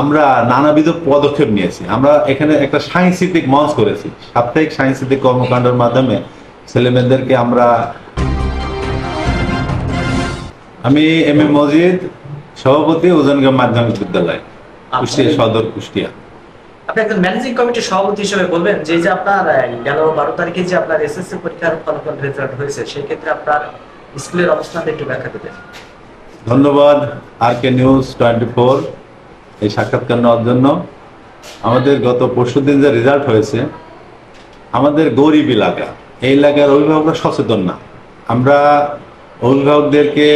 আমরা নানাবিধ পদক্ষেপ নিয়েছি। আমরা এখানে একটা সাংস্কৃতিক মঞ্চ করেছি। সাপ্তাহিক সাংস্কৃতিক কর্মকাণ্ডের মাধ্যমে ছেলেমেয়েদেরকে আমরা আমি এম এ মজিদ সভাপতি ওজনগাম মাধ্যমিক বিদ্যালয় কুষ্টিয়া সদর কুষ্টিয়া। আপনি একজন ম্যানেজিং কমিটির সভাপতি হিসেবে বলবেন যে যে আপনার গেল বারো তারিখে যে আপনার এসএসসি পরীক্ষার ফলাফল রেজাল্ট হয়েছে সেই ক্ষেত্রে আপনার স্কুলের অবস্থানটা একটু ব্যাখ্যা দেবেন। ধন্যবাদ R K news twenty four এই সাক্ষাৎকার নেওয়ার জন্য আমাদের গত পরশু দিন যে রেজাল্ট হয়েছে, আমাদের গরিব এলাকা এই এলাকার অভিভাবকরা সচেতন না। আমরা অভিভাবকদেরকে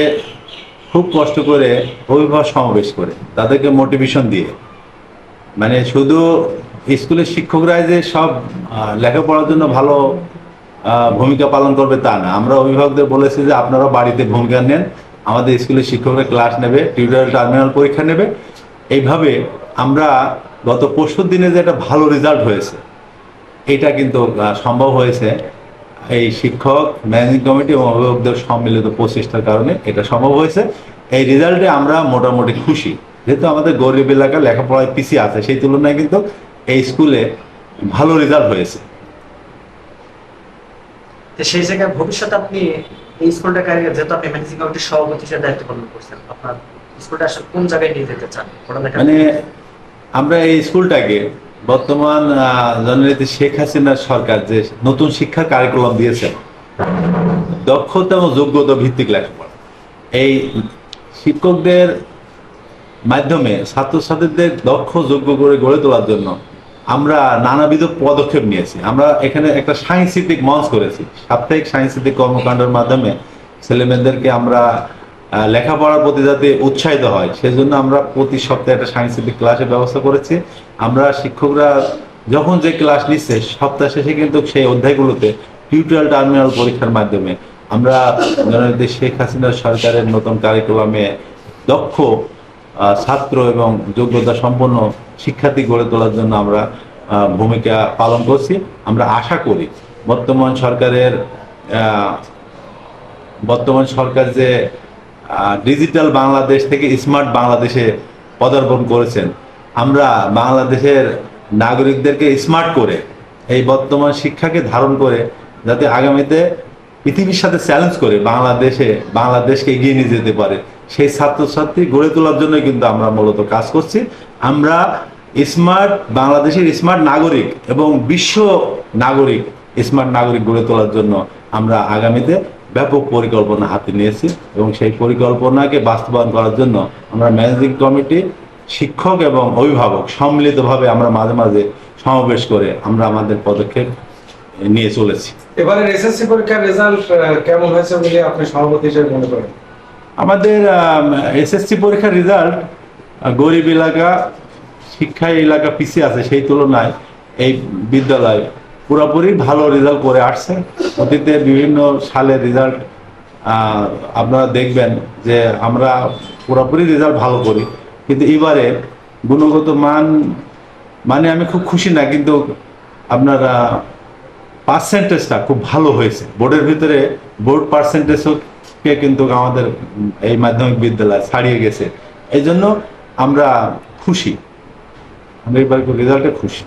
খুব কষ্ট করে অভিভাবক সমাবেশ করে, তাদেরকে মোটিভেশন দিয়ে। মানে শুধু স্কুলের শিক্ষকরাই যে সব লেখাপড়ার জন্য ভালো ভূমিকা পালন করবে তা না। আমরা অভিভাবকদের বলেছি যে আপনারা বাড়িতে ভূমিকা নেন, আমাদের স্কুলের শিক্ষকরা ক্লাস নেবে টিউটোরিয়াল টার্মিনাল পরীক্ষা নেবে। এইভাবে আমরা গত পরশু দিনে যে একটা ভালো রেজাল্ট হয়েছে, এটা কিন্তু সম্ভব হয়েছে। এই শিক্ষক ম্যানেজিং কমিটি এবং অভিভাবকদের সম্মিলিত প্রচেষ্টার কারণে এটা সম্ভব হয়েছে। এই রেজাল্টে আমরা মোটামুটি খুশি। যেহেতু আমাদের গরিব এলাকা লেখাপড়ায় পিছিয়ে আছে, সেই তুলনায় কিন্তু এই স্কুলে ভালো রেজাল্ট হয়েছে। সেই জায়গায় ভবিষ্যতে আপনি এই স্কুলটাকে যেহেতু আপনি ম্যানেজিং কমিটির সভাপতি হিসেবে দায়িত্ব পালন করছেন, আপনার স্কুলটা কোন জায়গায় নিয়ে যেতে চান? মানে আমরা এই স্কুলটাকে বর্তমান শেখ সরকার যে নতুন শিক্ষা কারিকুলাম দিয়েছে, দক্ষতা এবং যোগ্যতা ভিত্তিক লেখাপড়া। এই শিক্ষকদের মাধ্যমে ছাত্রছাত্রীদের দক্ষ যোগ্য করে গড়ে তোলার জন্য আমরা নানাবিধ পদক্ষেপ নিয়েছি। আমরা এখানে একটা সাংস্কৃতিক মঞ্চ করেছি। সাপ্তাহিক সাংস্কৃতিক কর্মকাণ্ডের মাধ্যমে ছেলেমেয়েদেরকে আমরা লেখাপড়ার প্রতি যাতে উৎসাহিত হয়, সেজন্য আমরা প্রতি সপ্তাহে একটা সাংস্কৃতিক ক্লাসের ব্যবস্থা করেছি। আমরা শিক্ষকরা যখন যে ক্লাস নিচ্ছে, সপ্তাহ শেষে কিন্তু সেই অধ্যায়গুলোতে টিউটোরিয়াল টার্মিনাল পরীক্ষার মাধ্যমে আমরা জননেত্রী শেখ হাসিনার সরকারের নতুন কারিকুলামে দক্ষ ছাত্র এবং যোগ্যতা সম্পন্ন শিক্ষার্থী গড়ে তোলার জন্য আমরা ভূমিকা পালন করছি। আমরা আশা করি বর্তমান সরকারের বর্তমান সরকার যে ডিজিটাল বাংলাদেশ থেকে স্মার্ট বাংলাদেশে পদার্পণ করেছেন। আমরা বাংলাদেশের নাগরিকদেরকে স্মার্ট করে এই বর্তমান শিক্ষাকে ধারণ করে যাতে আগামীতে পৃথিবীর সাথে চ্যালেঞ্জ করে বাংলাদেশে, বাংলাদেশকে এগিয়ে নিয়ে যেতে পারে। সেই ছাত্রছাত্রী গড়ে তোলার জন্য কিন্তু আমরা মূলত কাজ করছি। আমরা স্মার্ট বাংলাদেশের স্মার্ট নাগরিক এবং বিশ্ব নাগরিক, স্মার্ট নাগরিক গড়ে তোলার জন্য আমরা আগামীতে ব্যাপক পরিকল্পনা হাতে নিয়েছি এবং সেই পরিকল্পনাকে বাস্তবায়ন করার জন্য আমরা ম্যানেজিং কমিটি শিক্ষক এবং অভিভাবক সম্মিলিতভাবে আমরা মাঝে মাঝে সমাবেশ করে আমরা আমাদের পদক্ষেপ নিয়ে চলেছি। এবারে এসএসসি পরীক্ষার রেজাল্ট কেমন হয়েছে বলে আপনি সভাপতি হিসেবে মনে করেন? আমাদের এসএসসি পরীক্ষার রেজাল্ট গরিব এলাকা শিক্ষা এলাকা পিছিয়ে আছে সেই তুলনায় এই বিদ্যালয় পুরোপুরি ভালো রেজাল্ট করে আসছে। অতীতে বিভিন্ন সালের রেজাল্ট আপনারা দেখবেন যে আমরা পুরোপুরি রেজাল্ট ভালো করি। কিন্তু এবারে গুণগত মান মানে আমি খুব খুশি না, কিন্তু আপনারা পার্সেন্টেজটা খুব ভালো হয়েছে। বোর্ডের ভিতরে বোর্ড পার্সেন্টেজকে কিন্তু আমাদের এই মাধ্যমিক বিদ্যালয় ছাড়িয়ে গেছে। এই জন্য আমরা খুশি। আমরা এবার রেজাল্টে খুশি।